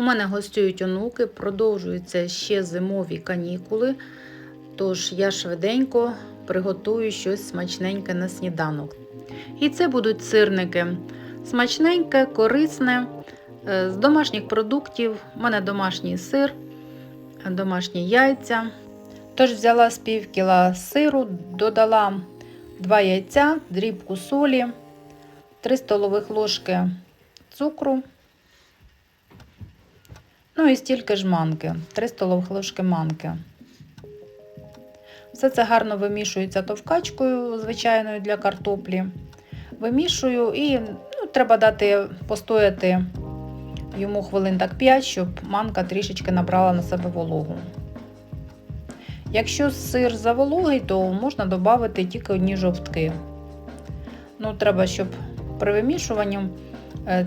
У мене гостюють онуки, продовжуються ще зимові канікули. Тож я швиденько приготую щось смачненьке на сніданок. І це будуть сирники. Смачненьке, корисне, е, з домашніх продуктів. У мене домашній сир, домашні яйця. Тож взяла з пів кіла сиру, додала 2 яйця, дрібку солі, 3 столових ложки цукру. Ну і стільки ж манки, 3 столових ложки манки. Все це гарно вимішується товкачкою, звичайною для картоплі. Вимішую і ну, треба дати постояти йому хвилин так 5, щоб манка трішечки набрала на себе вологу. Якщо сир завологий, то можна додати тільки одні жовтки. Ну, треба, щоб при вимішуванні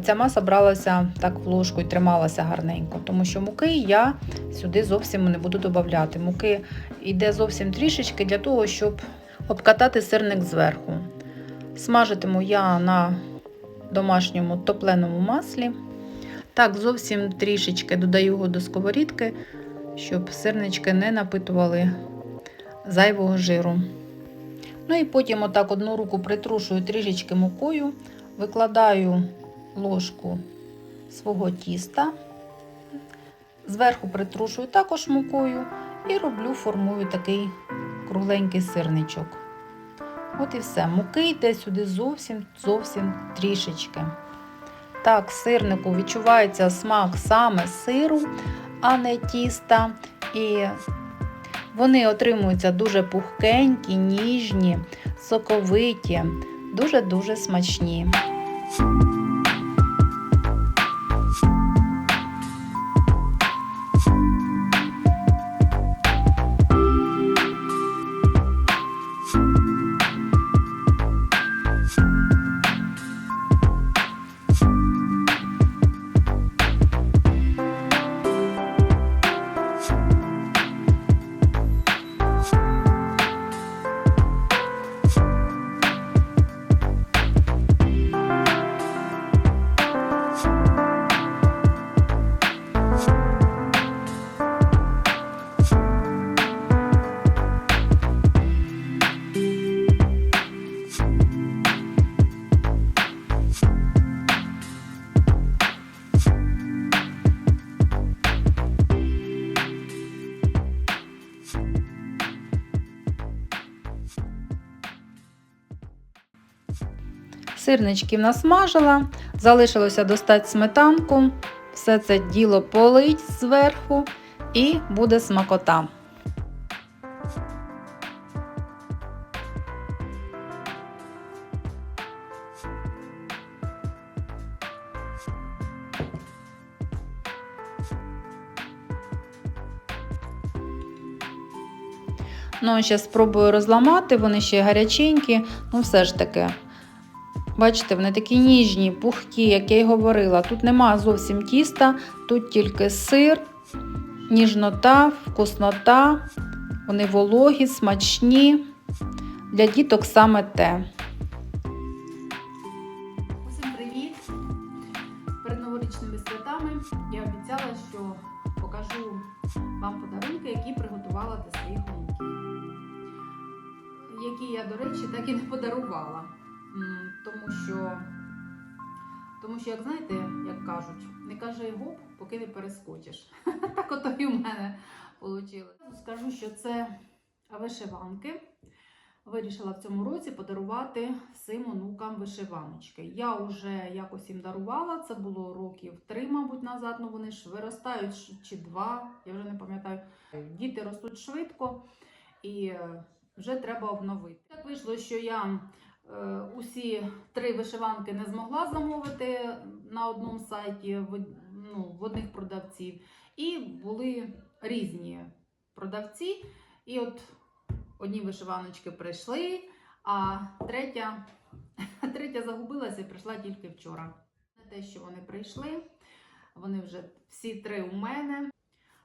ця маса бралася так в ложку і трималася гарненько, тому що муки я сюди зовсім не буду додавати. Муки йде зовсім трішечки для того, щоб обкатати сирник зверху. Смажитиму я на домашньому топленому маслі. Так, зовсім трішечки додаю його до сковорідки, щоб сирнички не напитували зайвого жиру. Ну і потім отак одну руку притрушую трішечки мукою, викладаю ложку свого тіста, зверху притрушую також мукою і роблю, формую такий кругленький сирничок. От і все. Муки йде сюди зовсім зовсім трішечки. Так, сирнику відчувається смак саме сиру, а не тіста. І вони отримуються дуже пухкенькі, ніжні, соковиті, дуже-дуже смачні. Сирничків насмажила, залишилося достати сметанку, все це діло полить зверху і буде смакота. Ну, ще спробую розламати, вони ще гаряченькі, ну все ж таки. Бачите, вони такі ніжні, пухкі, як я й говорила. Тут нема зовсім тіста, тут тільки сир, ніжнота, вкуснота. Вони вологі, смачні. Для діток саме те. Усім привіт! Перед новорічними святами я обіцяла, що покажу вам подарунки, які приготувала для своїх онуків. Які я, до речі, так і не подарувала. Тому що, тому що, як знаєте, як кажуть, не кажи гоп, поки не перескочиш. так ото і в мене вийшло. Скажу, що це вишиванки. Вирішила в цьому році подарувати всім онукам вишиваночки. Я вже якось їм дарувала, це було років три, мабуть, назад, ну вони ж виростають чи два, я вже не пам'ятаю. Діти ростуть швидко і е, вже треба обновити. Так вийшло, що я Усі три вишиванки не змогла замовити на одному сайті в, ну, в одних продавців. І були різні продавці. І от одні вишиваночки прийшли, а третя, третя загубилася і прийшла тільки вчора. Не те, що вони прийшли, вони вже всі три у мене.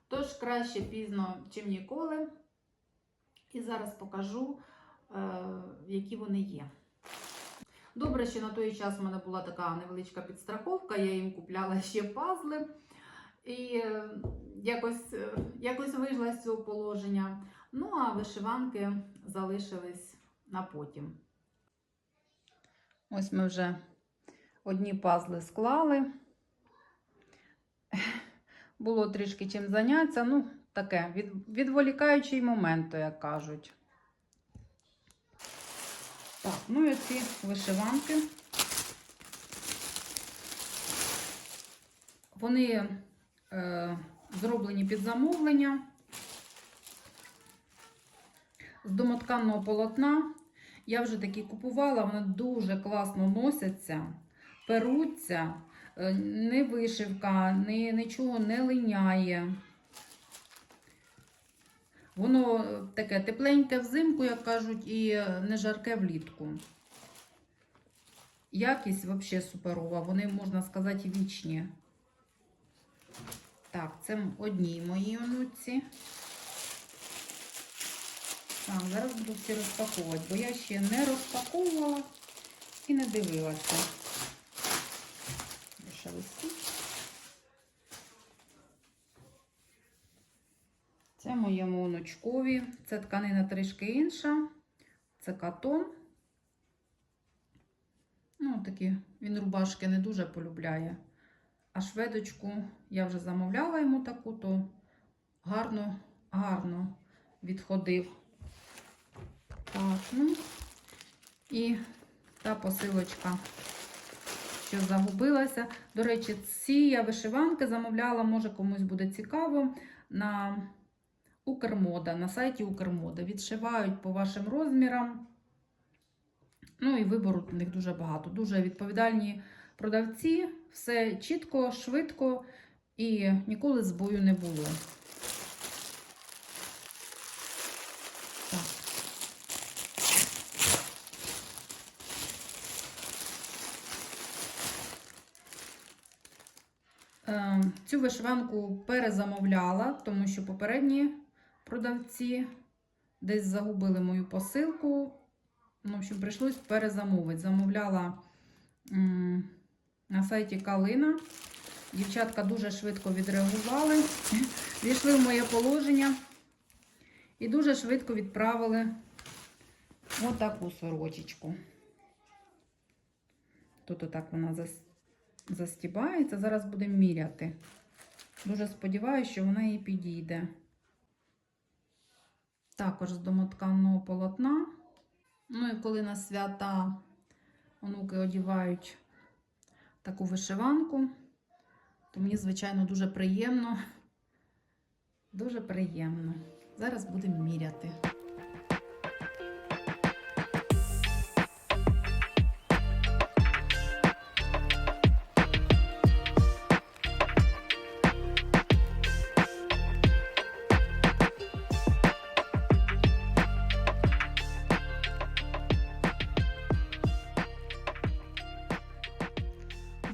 Тож краще пізно, чим ніколи. І зараз покажу, е, які вони є. Добре, що на той час в мене була така невеличка підстраховка, я їм купляла ще пазли. і е, якось, е, якось вийшла з цього положення. Ну, а вишиванки залишились на потім. Ось ми вже одні пазли склали. Було трішки чим зайнятися. Ну, таке, від, відволікаючий момент, то як кажуть. Так, ну і ці вишиванки. Вони е, зроблені під замовлення з домотканного полотна. Я вже такі купувала, вони дуже класно носяться, перуться, е, не вишивка, ні, нічого не линяє. Воно е, таке тепленьке взимку, як кажуть, і е, не жарке влітку. Якість взагалі суперова, вони, можна сказати, вічні. Так, це одній моїй онуці. Так, зараз буду всі розпаковувати, бо я ще не розпаковувала і не дивилася. Ще висить. Моєму онучкові. Це тканина трішки інша. Це катон. Ну, такі, він рубашки не дуже полюбляє. А шведочку я вже замовляла йому таку, то гарно, гарно відходив. Так, ну і та посилочка, що загубилася. До речі, ці я вишиванки замовляла, може комусь буде цікаво, на Укрмода, на сайті Укрмода. Відшивають по вашим розмірам. Ну і вибору у них дуже багато. Дуже відповідальні продавці, все чітко, швидко і ніколи збою не було. Так. Е, Цю вишиванку перезамовляла, тому що попередні продавці десь загубили мою посилку. Ну, в общем, прийшлось перезамовити. Замовляла на сайті Калина. Дівчатка дуже швидко відреагували, війшли в моє положення і дуже швидко відправили отаку сорочечку. Тут отак вона зас- застібається. Зараз будемо міряти. Дуже сподіваюся, що вона їй підійде. Також з домотканого полотна. Ну і коли на свята онуки одівають таку вишиванку, то мені, звичайно, дуже приємно. Дуже приємно. Зараз будемо міряти.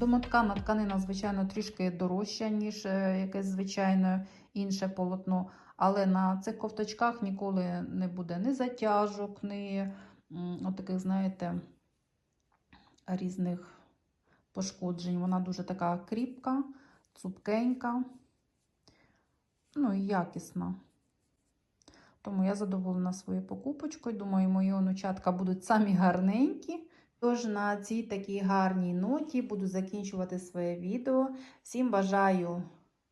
Домоткана тканина, звичайно, трішки дорожча, ніж е, якесь звичайне інше полотно. Але на цих ковточках ніколи не буде ні затяжок, ні таких, знаєте, різних пошкоджень. Вона дуже така кріпка, цупкенька, ну і якісна. Тому я задоволена своєю покупочкою. Думаю, мої онучатка будуть самі гарненькі. Тож на цій такій гарній ноті буду закінчувати своє відео. Всім бажаю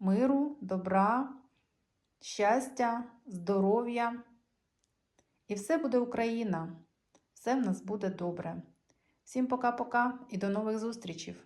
миру, добра, щастя, здоров'я. І все буде Україна. Все в нас буде добре. Всім пока-пока і до нових зустрічей!